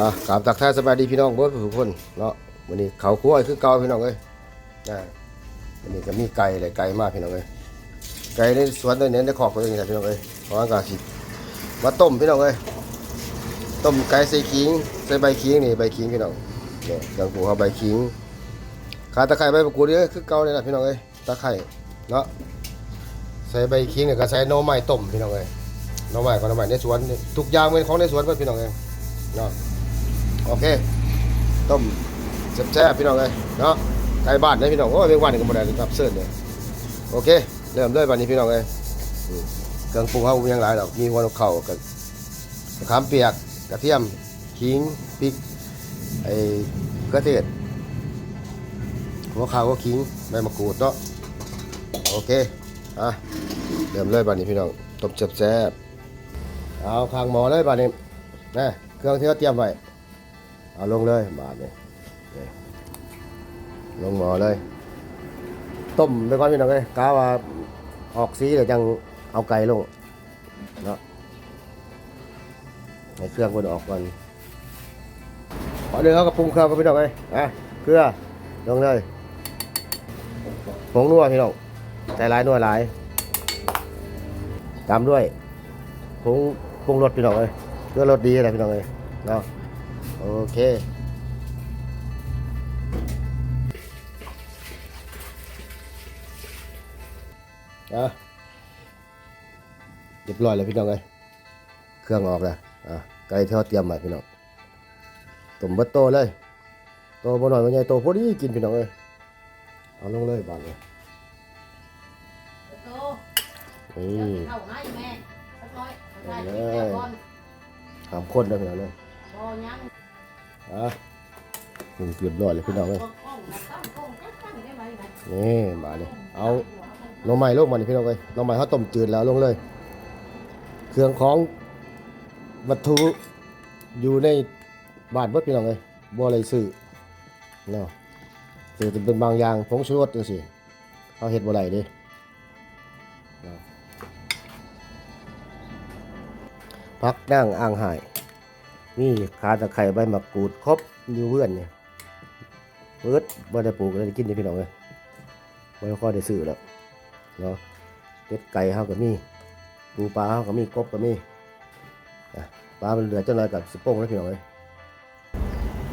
อะกราบตักทายสบายดีพี่น้องเบิร์ดทุกคนเนาะวันนี้เขาคั่วคือเก่าพี่น้องเอ้ยนะวันนี้ก็มีไก่หลยไก่มากพี่น้องเอ้ยไก่ในสวนตัวนี้ในคอกตัวนี้แหละพี่น้องเอ้ยเพราะว่ากาสิมาต้มพี่น้องเอ้ยต้มไก่ใส่ขิงใส่ใบขิงนี่ใบขิงพี่น้องเนี่ยเครื่องปรุงเขาใบขิงขาตะไคร้ใบมะกรูดนี่ยคือเก่าเลยนะพี่น้องเอ้ยตะไคร้เนาะใส่ใบขิงเนี่ยก็ใส่หน่อไม้ต้มพี่น้องเอ้ยหน่อไม้ก็หน่อไม้ในสวนทุกอย่างเป็นของในสวนเพิ่นพี่น้องเอ้ยเนาะ โอเค ต้มแซ่บๆพี่น้องเลยเนาะไก่บ้านเลยพี่น้องโอ้ยเป็นวันก็บ่ได้ครับเสิร์ฟเลยโอเคเริ่มเลยบัดนี้พี่น้องเลยเครื่องปรุงเฮาบ่มีหยังหลายดอกมีหัวเข่ากับมะขามเปียกกระเทียมขิงพริกไอ้กระเทียมหัวข่าหัวขิงใบมะกรูดเนาะโอเคอะเริ่มเลยบัดนี้พี่น้องต้มแซ่บๆเอาข้างหม้อเลยบัดนี้นะเครื่องที่เราเตรียมไว้ เอาลงเลยบาทเลยลงหม้อเลย ต้มไปก่อนพี่น้องเลยกาว่าออกสีเดี๋ยวจังเอาไก่ลงเนาะให้เครื่องมันออกก่อนพอเดี๋ยวเขาก็ปรุงเครื่องกันพี่น้องเลยอะเกลือลงเลยผงนัวพี่น้องใส่ลายนัวหลายตามด้วยผงปรุงรสพี่น้องเลยเกลือรสดีอะไรพี่น้องเลยเนาะ โอเค อะเรียบร้อยแล้วพี่น้องเอ้ยเครื่องออกแล้วอะไก่ทอดเตรียมมาพี่น้องต้มเบัดโตเลย โตบ่หน่อยบ่ใหญ่โตพอดีกินพี่น้องเอ้ยเอาลงเลยบางเลยโตนี่เดี๋ยวสิเข้าให้แม่สักน้อยใส่พริกแกงก่อนหามข้นเลยพี่น้องเลยบ่ยัง อะถึงเรียบร้อยเลยพี่น้องเอ้ยกล้องตั้งกล้องตั้งได้ไหมไหมนี่มาเลยเอาหน้องใหม่ลงมานี่พี่น้องเอ้ยหน้องใหม่เขาต้มจืดแล้วลงเลย เครื่องของวัตถุอยู่ในบ้านเบิดพี่น้องเอ้ยบ่อะไรซื้อเนาะซื้อจะเป็นบางอย่างผงชูรสจังซี่เขาเฮ็ดบ่ได้เด้เนาะพักนั่งอ่างหาย นี่ขาตะไคร้ใบมะกรูดครบอยู่เพื่อนเนี่ยเบิดบ่ได้ปลูกเลยกินนี่พี่น้องเอ้ยบ่ได้ค่อยได้ซื้อแล้วเนาะเป็ดไก่เฮาก็มีปูปลาเฮาก็มีกบก็มีปลามันเหลือจังเลยกับสะโป้งแล้วพี่น้องเอ้ย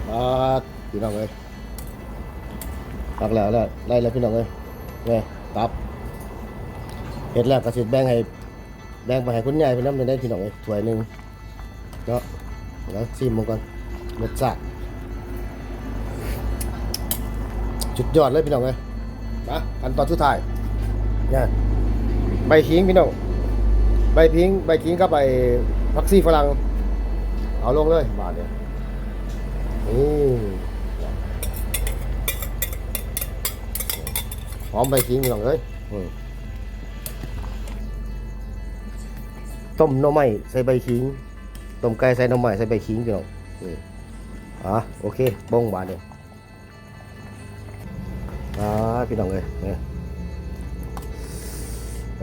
ปลาพี่น้องเอ้ยปักแล้วแล้วไล่แล้วพี่น้องเอ้ยแม่ตับเฮ็ดแล้วก็สิแบ่งให้แบ่งไปให้คุณยายเพิ่นนำได้พี่น้องเอ้ยถ้วยหนึงเนาะ แล้วชิมมันก่อนรสชาติจุดยอดเลยพี่น้องเอ้ยนะขั้นตอนสุดท้ายเนี่ยใบขิงพี่น้องใบพิงใบขิงกับใบพักซี่ฝรั่งเอาลงเลยบาทเนี่ยนี่หอมใบขิงพี่น้องเอ้ยต้มหน่อไม้ใส่ใบขิง ต้มไก่ใส่หน่อไม้ใส่ใบขิงพี่น้องนี่อะโอเคบ้งบาทเนี่ยอ่าพี่น้องเอ้ยเนี่ย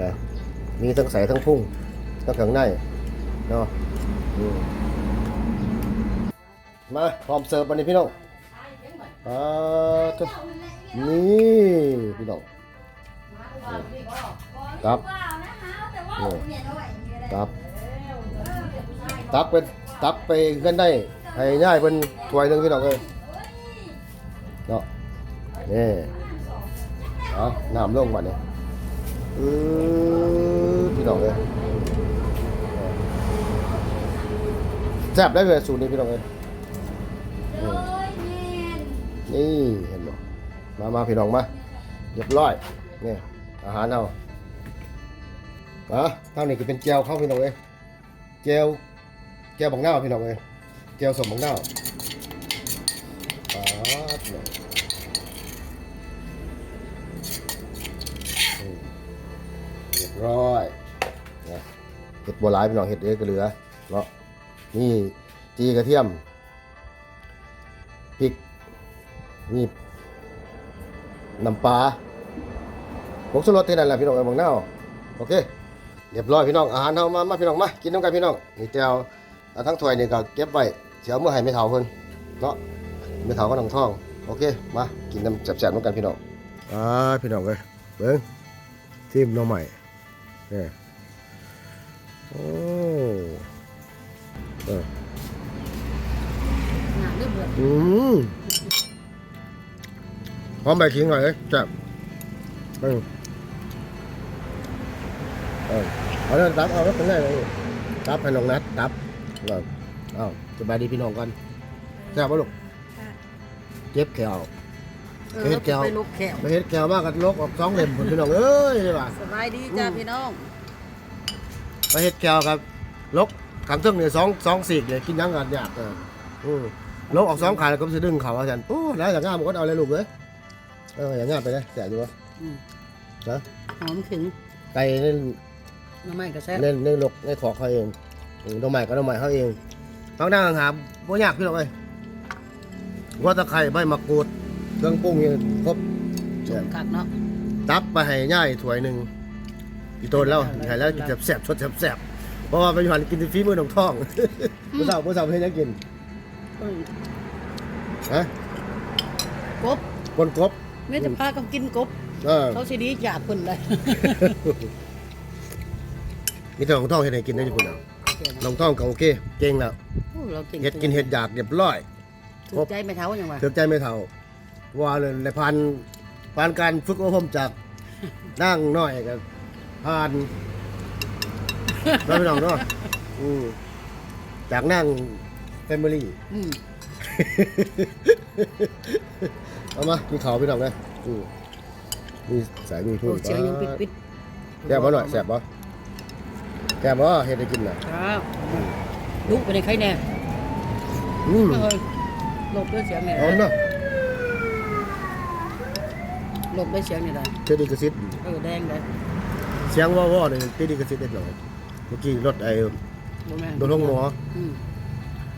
นะมีทั้งใสทั้งพุ่งทั้งข้างในเนาะอืมมาพร้อมเสิร์ฟวันนี้พี่น้องอ่าทุกนี่พี่น้องครับครับ ตักเป็นตักไปกันได้ให้ง่ายเป็นถ้วยหนึ่งพี่น้องเอ้ยเนาะนี่เอาน้ำลงมาเนี่ยเออพี่น้องเลยแซ่บได้เลยสูตรนี้พี่น้องเลยนี่เห็นบ่มมามาพี่น้องมาเรียบร้อยนี่อาหารเอาอะทางนี้ก็เป็นแก้วเข้าพี่น้องเลยแก้ว แก้วบังหน้าพี่น้องเลยแก้วสมบังหน้าวอ่าพี่น้องอืมเรียบร้อยนะเห็ดบัวลายพี่น้องเห็ดเอกก็เหลือเนาะนี่จีกระเทียมพริกนี่น้ำปลาผงชูรสที่นั่นแหละพี่น้องไอ้บางเน่าโอเคเรียบร้อยพี่น้องอาหารเฮามามาพี่น้องมากินน้ำกันพี่น้องนี่แจว เอาทั้งถ้วยนี่ก็เก็บไว้เสียวเมื่อให้ไม่เท่าเพิ่นเนาะไม่เท่าก็ต้องท่อง โอเค มากินน้ำแซ่บๆน้ำกันพี่น้องอ่าพี่น้องเอ้ยเบิ้งทิมหน้องใหม่เนี่ยโอ้เออหนาเรื่องเบื่ออืมหอมใบขิงหน่อยเลยจับเออเออเอาเลยตับเอาแล้วเป็นไงเลยตับให้น้องนัดตับ ก่อนเอาสบายดีพี่น้องกันแซ่บปะลูกเจ็บแขวเออเฮ็ดแก้วไปลุกแขวไปเฮ็ดแขวมากกันลกออกสองเล่มพุ่นพี่น้องเอ้ยใช่ป่ะสบายดีจ้าพี่น้องไปเฮ็ดแขวครับ ลกขังเทึ่งเนี่ยสองสองสีกเลยกินยังกันยากเอออืมลกออกสองขาแล้วก็จะดึงเขาอาจารย์โอ้ได้อย่างง่ายมันก็เอาเลยลูกเลยเอออย่างง่ายไปเลยแซ่บอยู่วะอืมนะหอมถึงไก่เล่นน้ำมันกระแซ่บเล่นเล่นลกในขอกเขาเองอืม ดอกไม้ก็ดอกไม้เขาเองต้องนั่งหาบ่ยากพี่น้องเอ้ยว่าตะไคร้ใบมะกรูดเครื่องปรุงนี่ครบชมกักเนาะตับไปให้ย่ายถ้วยหนึ่งอีโตนแล้วให้แล้วกินแซ่บๆสดแซ่บๆเพราะว่าไปอยู่หันกินฝีมือของท้องเมื่อเช้าเมื่อเช้าเพิ่นยังกินเออฮะกบคนกบไม่จะพากันกินกบเออเขาสิดีจากคนเลยมีแต่ของท้องเฮ็ดให้กินได้ทุกคนเอา น้องท้องก็โอเค เก่งแล้วโอ้เราเก่งเฮ็ดกินเฮ็ดอยากเรียบร้อย ถูกใจไม่เท่าอย่างวะถือใจไม่เท่าว่าเลยในผ่านผ่านการฝึกอบรมจากนั่งน้อยกันผ่านเราไปลองเนาะอืมจากนั่งแฟมิลี่ อืมเอามามีเขาพี่น้องเลยอืมมีสายมีทุ่โอ้นเสียงยังปิดปิดแซ่บบ่หน่อยแซ่บบ่ แซ่บบ่เฮ็ดให้กินน่ะครับลุกไปในใครแน่อืมเออหลบด้วยเสียงเนี่ยเอาเนาะหลบด้วยเสียงเนี่ยได้เทดิกระซิดเออแดงเลยเสียงว่าวๆนี่เทดิกระซิดเด็ดหน่อยเมื่อกี้รถไอ้บ่แม่นรถห้องหมออืม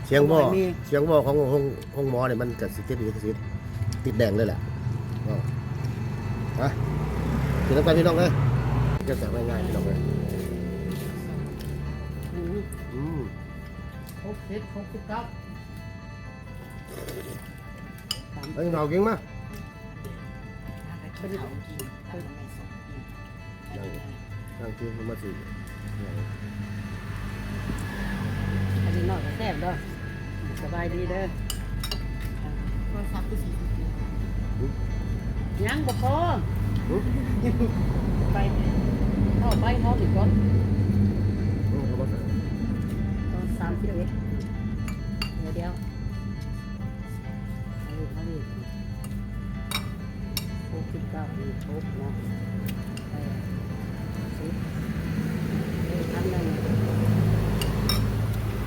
เสียงบ่อโอ้ยมีเสียงบ่อของห้องห้องหมอเนี่ยมันกับสิเทดิกระซิดติดแดงเลยแหละเอาฮะกินน้ำกันพี่น้องเลยจะแซ่บง่ายๆพี่น้องเลย ครบเจ็ดครบสิบเก้าสามเอ้ยเราเก่งมากเป็นเอากินนั่งกินมาสิอันนี้นอกก็แซ่บเด้อสบายดีเด้อโทรศัพท์คือสียังบ่พออืมไปเข้าไปพร้อมอีกก่อนอืมเอามาใส่ตอนสามกิโลเมตรเดี๋ยว เดียวเอาอีกเอาอีกหกสิบเก้านี่ครบเนาะไปสิบเอ้ยอันหนึ่ง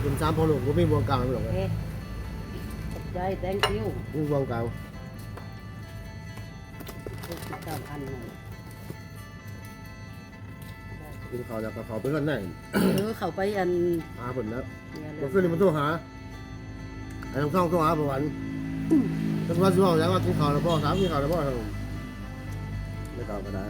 กินสามพอลูกบ่มีบวงกลางพี่น้องเอ๊ะขอบใจ thank you ไมีบวงกลางหกสิบเก้าอันหนึ่งกินข้าวแล้วก็ขอไปกันแน่เออเขาไปอันหาผลแล้วเนี่ยเมื่อคืนนี้มันโทรหา ไอ้น้องท่องโทรหาประวันจังหวัดสิบอกแล้วว่ากินข้าวแล้วบ่ถามกินข้าวแล้วบ่ครับผมไม่กล่าวก็ได้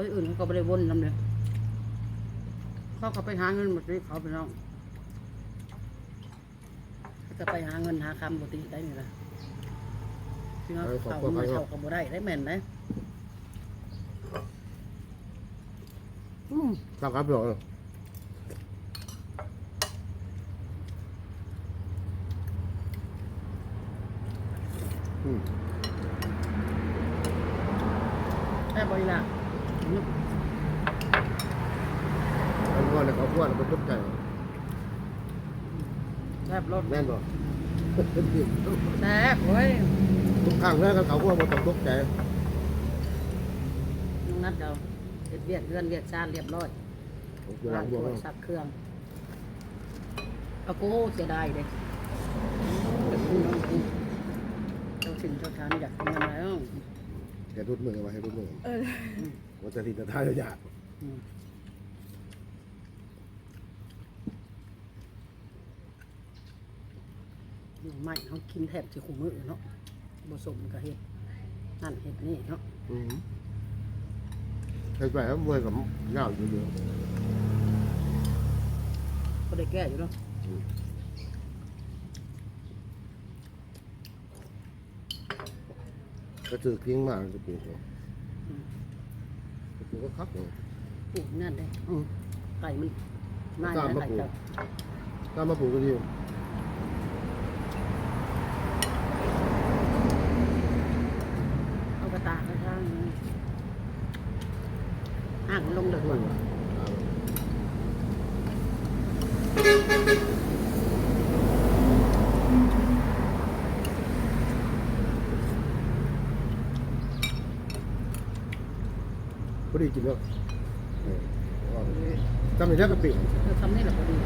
คนอื่นเขาก็ไม่ได้วนนำเลยเขาก็ไปหาเงินหมดเลยเขาไปน้องเขาจะไปหาเงินหาคำปกติได้นี่ละพี่น้องเขาไม่เท่ากับบ่ได้ได้แม่นได้อืมครับครับพี่น้องอืมแค่บริลา อันก่อนเนี่ยเขาพวดมันตกใจ แทบ รถแม่นบ่แทบเว้ยทุกครั้งแล้วเขาพวดมันตกใจน้องนัดเราเรียบเรียกเรือนเรียกชาติเรียบร้อยผมจะล้าล้างงบวโทงรศัพท์เครื่องเอาโก้เสียดายเลยเจ้าสิ่งเจ้าทานอยากทำอะไรบ้างแกค่รุดมือมาให้รุดมือเออว่าจะทิศทางยาก อืมห น่อไม้เขากินแทบจะคุมมือเนาะผสมกับเห็ดนั่นเห็ดนี่เนาะอืมใช่ไปแล้วมวยกับเงาอยู่เยอะก็ได้แก้อยู่เนาะก็ถือกิ้งมากจะปลูกเนาะปลูกก็คักเลยปลูกนั่นได้อืมไก่มันน่าตามจะมาไก่ปลูกจะตามมาปลูกกันดีเอากระตากระช่างอ่างมันลงเดือด อื ก่อน ม พอดีกินแล้วเออจำได้แล้วก็ปิดเราทำนี่แหละพอดี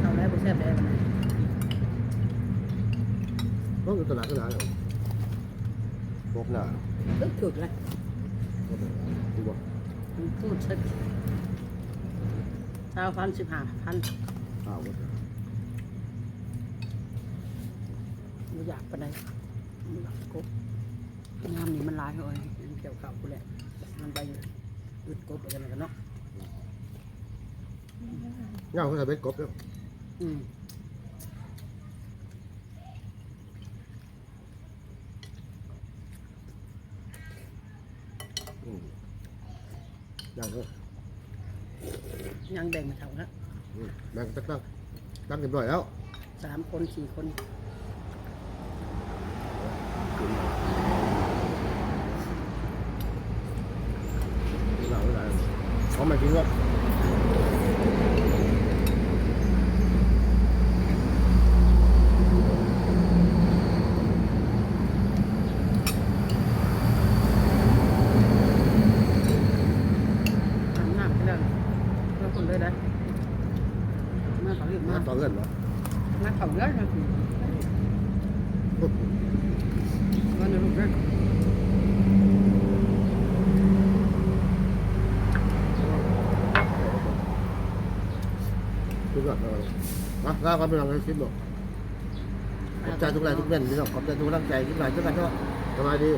เอาแล้วบ่แซ่บแล้วมันต้องอยู่ตลาดก็ได้เลยพบหน้าตึ๊กถึกเลยดูบ่มันพูดใช่เช้าพันสิบห้าพันอ้าวไม่อยากไปไหนไม่อยากกบ งามนี่มันหลายเลยมันเกี่ยวข้าวกูแหละ มันไปอึดกบอะไรกันเนาะเงาเขาใส่เบ็ดกบแล้วอืมอืมอย่างก็ยังแบ่งมาเท่านะอืมแบ่งตั้งตั้งตั้งเรียบร้อยแล้วสามคนสี่คนกินกินเหล้าไม่ได้ เขาไม่กินก็ทำหนักไป แบบเออคนเลยนะมาเขาเรียกมามาต่อเป็นเหรอมาเขาเยอะนะวันนี้ลูกนะทุกอย่างเลยมาลากันไปลองให้คิดดูขอบใจทุกแรงทุกเม่นพี่น้องขอบใจทุกร่างใจทุกหลายทุกการก็สบายดี